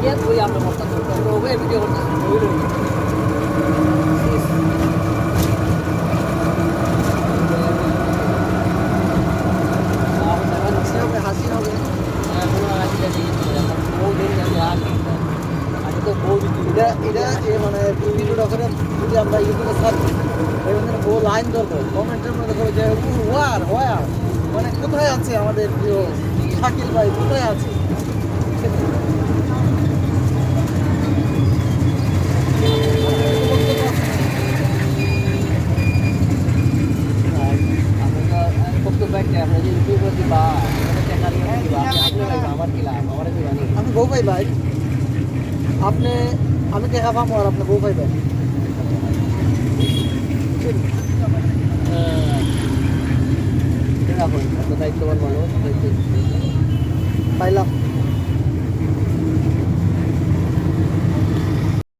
ইয়ে ওই আমরা করতেছি তো ওই ভিডিও হবে এটা এটা এ মানে ভিডিওটা করে যদি আমরা ইউটিউবে সার্চ বহু লাইন ধরবো কমেন্টের মধ্যে করে যে ওয়ার ওয়ার মানে কোথায় আছে আমাদের প্রিয় শাকিল ভাই কোথায় আছে আমি বউ ভাই ভাই। আপনি আমি দেখা পাবো আর আপনি বউ ভাই ভাই দায়িত্ববান মানুষ পাইলাম।